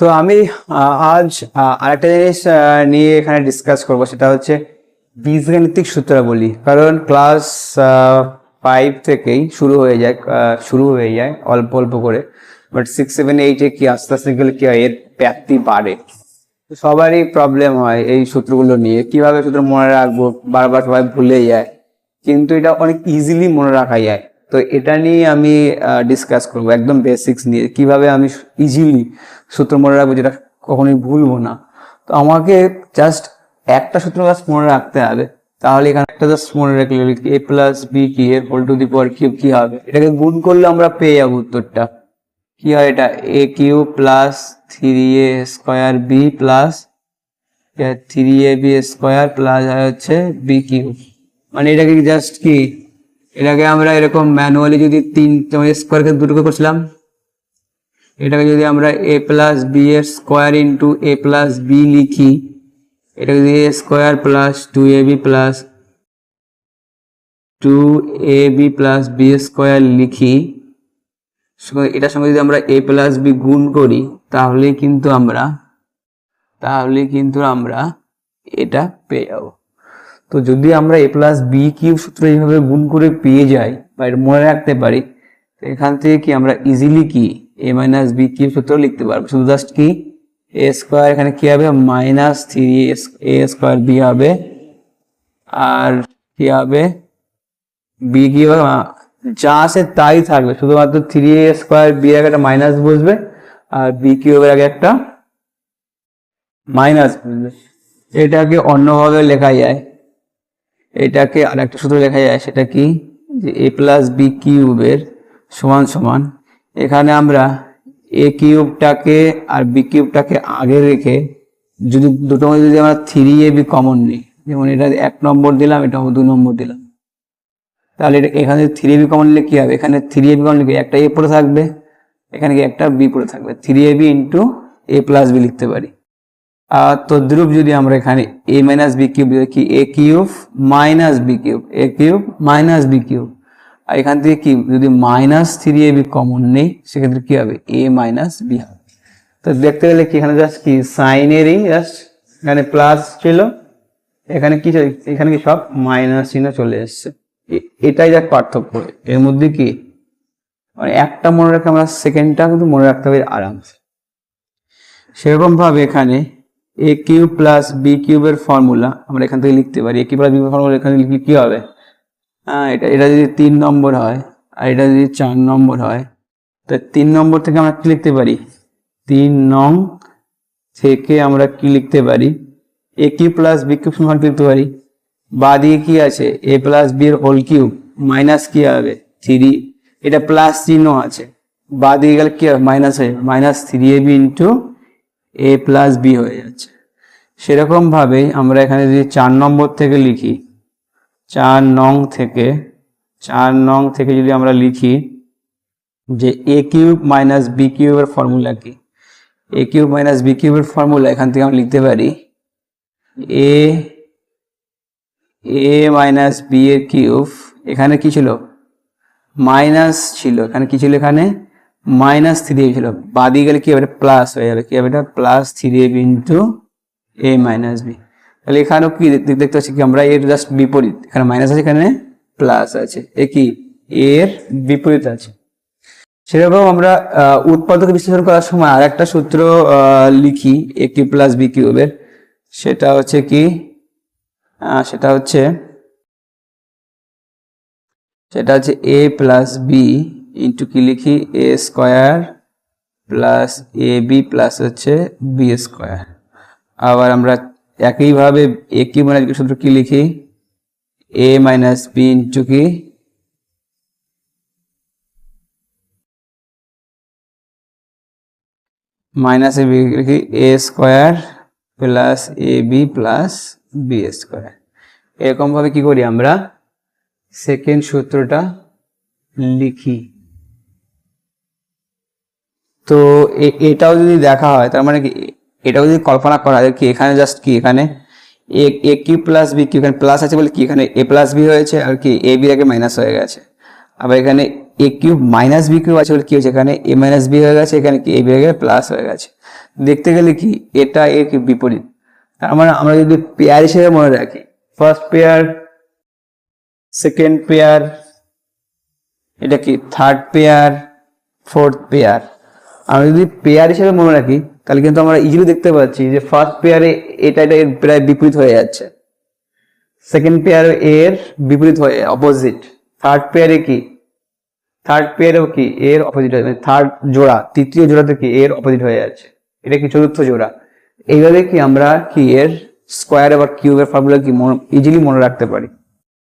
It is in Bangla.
তো আমি আজ আরেকটা জিনিস নিয়ে এখানে ডিসকাস করব, সেটা হচ্ছে বীজগাণিতিক সূত্রাবলী। কারণ ক্লাস ফাইভ থেকেই শুরু হয়ে যায় শুরু হয়ে যায়, অল্প অল্প করে। বাট সিক্স সেভেন এইটে কি আস্তে আস্তে গেলে কি হয়? এর ব্যাপ্তি বাড়ে। সবারই প্রবলেম হয় এই সূত্রগুলো নিয়ে। কীভাবে সূত্র মনে রাখব? বারবার সবাই ভুলে যায়। কিন্তু এটা অনেক ইজিলি মনে রাখা যায়। তো এটা নিয়ে আমি ডিসকাস করব। একদম বেসিক্স নিয়ে। কীভাবে আমি ইজিলি সূত্র মনে রাখব যেটা কখনোই ভুলবো না। তো আমাকে জাস্ট একটা সূত্র জাস্ট মনে রাখতে হবে। তাহলে এখানে একটা জাস্ট মনে রাখলে এ প্লাস বি কি এর whole to the power cube কি হবে। এটাকে গুণ করলে আমরা পেয়ে যাব উত্তরটা। কি হয় এটা? A cube plus three A square B plus three A B square plus হচ্ছে বি কিউ মানে এটাকে জাস্ট কি? এটাকে আমরা এরকম ম্যানুয়ালি যদি তিন স্কোয়ারকে দুটো করে করছিলাম, এটাকে যদি আমরা এ প্লাস বি এর square into A plus B লিখি, এটাকে যদি square plus two A B plus two A B plus B square লিখি এটার সঙ্গে যদি আমরা এ প্লাস বি গুণ করি তাহলে কিন্তু আমরা তাহলে কিন্তু আমরা এটা পেয়ে যাব। তো যদি আমরা এ প্লাস বি কিউব সূত্র এইভাবে গুণ করে পেয়ে যাই বা এটা মনে রাখতে পারি, তো এখান থেকে কি আমরা ইজিলি কি এ মাইনাস বি কিউব সূত্র লিখতে পারব? শুধু জাস্ট কি? এ স্কোয়ার এখানে কি হবে? Minus three A square B হবে। আর কি হবে? বি কি যা আছে তাই থাকবে। শুধুমাত্র থ্রি এ স্কোয়ার বি আগে একটা মাইনাস বসবে, আর বি কিউবের আগে একটা মাইনাস বসবে। এটাকে অন্যভাবে লেখা যায়। এটাকে আর একটা সূত্র লেখা যায়, সেটা কি? যে এ প্লাস বি কিউবের সমান সমান। এখানে আমরা এ কিউবটাকে আর বি কিউবটাকে আগে রেখে যদি দুটো মধ্যে যদি আমরা থ্রি এ বি কমন নিই, যেমন এটা এক নম্বর দিলাম, এটা দু নম্বর দিলাম। তাহলে এটা এখানে থ্রি এ বি কমন নিলে কি হবে? এখানে থ্রি এ বি কমন লিখে একটা এ পড়ে থাকবে, এখানে একটা বি পড়ে থাকবে। Three A B into A plus B লিখতে পারি। তদ্রুপ যদি আমরা এখানে এ মাইনাস বি কিউব কি A cube minus B cube A cube minus B cube আর এখান থেকে কি, যদি minus three A B common নেই, সেক্ষেত্রে কি হবে? এ মাইনাস বি তো দেখতে গেলে কি, এখানে জাস্ট কি সাইনেরই জাস্ট এখানে প্লাস ছিল। এখানে কি? এখানে কি সব মাইনাস চিহ্ন চলে এসছে। এটাই যাক পার্থক্য। এর মধ্যে কি মানে একটা মনে রাখে আমরা সেকেন্ডটা কিন্তু মনে রাখতে হবে আরামসে। সেরকম ভাবে এখানে এ কিউব প্লাস বি কিউবের ফর্মুলা আমরা এখান থেকে লিখতে পারি। A cube plus B formula এখানে লিখলে কি হবে? এটা এটা যদি তিন নম্বর হয়, আর এটা যদি চার নম্বর হয়, তো তিন নম্বর থেকে আমরা কি লিখতে পারি? তিন নং থেকে আমরা কি লিখতে পারি? A cube plus B cube সমান লিখতে পারি? বা দিয়ে কি আছে? এ প্লাস বি এর হোল কিউব মাইনাস কি হবে? থ্রি এটা প্লাস চিহ্ন আছে। বা দিয়ে গেলে কি হবে? মাইনাস হয়ে minus three A B into A plus B হয়ে যাচ্ছে। সেরকম ভাবেই আমরা এখানে যদি চার নম্বর থেকে লিখি, চার নং থেকে, চার নং থেকে যদি আমরা লিখি যে এ কিউব মাইনাস বি কিউবের ফর্মুলা কি? এ কিউব মাইনাস বি কিউবের ফর্মুলা, এখান থেকে আমরা লিখতে পারি এ এ মাইনাস বি এর কিউব, এখানে কি ছিল? মাইনাস ছিল। এখানে কি ছিল এখানে? মাইনাস থ্রি ছিল বাদিয়ে গেলে কি হবে? প্লাস হয়ে যাবে। কি হবে এটা? Plus three A into A minus B তাহলে এখানেও কি দেখ- দেখতে পাচ্ছি কি আমরা এর জাস্ট বিপরীত। এখানে মাইনাস আছে, এখানে প্লাস আছে। এ কি? এর বিপরীত আছে। সেরকম আমরা উৎপাদক বিশ্লেষণ করার সময় আর একটা সূত্র লিখি এ কিউ প্লাস বি কিউবের সেটা হচ্ছে কি? সেটা হচ্ছে সেটা হচ্ছে এ প্লাস বি ইন্টু কি লিখি? A square plus A B plus হচ্ছে বি স্কোয়ার আবার আমরা একইভাবে এ মাইনাস বি সূত্র কি লিখি? এ মাইনাস বি ইন্টু কি? মাইনাস এ বি লিখি A square plus A B plus B square এরকমভাবে কি করি আমরা? সেকেন্ড সূত্রটা লিখি। তো এটাও যদি দেখা হয়, তার মানে কি, এটাও যদি কল্পনা করা যায় কি এখানে জাস্ট কি এখানে A A cube plus B cube এখানে প্লাস আছে বলে কি এখানে এ প্লাস বি হয়েছে আর কি এ বি আগে মাইনাস হয়ে গেছে। আবার এখানে A cube minus B cube আছে বলে কি হয়েছে? এখানে এ মাইনাস বি হয়ে গেছে, এখানে কি এ বি আগে প্লাস হয়ে গেছে। দেখতে গেলে কি এটা এর কি বিপরীত? তার মানে আমরা যদি পেয়ার হিসেবে মনে রাখি ফার্স্ট পেয়ার সেকেন্ড পেয়ার এটা কি থার্ড পেয়ার ফোর্থ পেয়ার আমরা যদি পেয়ার হিসেবে মনে রাখি, তাহলে কিন্তু আমরা ইজিলি দেখতে পাচ্ছি যে ফার্স্ট পেয়ারে এটা এটা এর প্রায় বিপরীত হয়ে যাচ্ছে। সেকেন্ড পেয়ার এর বিপরীত হয়ে অপোজিট থার্ড পেয়ারে কি? থার্ড পেয়ারেও কি? এর অপোজিট হয়ে থার্ড জোড়া, তৃতীয় জোড়াতে কি? এর অপোজিট হয়ে যাচ্ছে। এটা কি চতুর্থ জোড়া? এইভাবে কি আমরা কি এর স্কোয়ার আবার কিউবের ফর্মুলা কি ইজিলি মনে রাখতে পারি?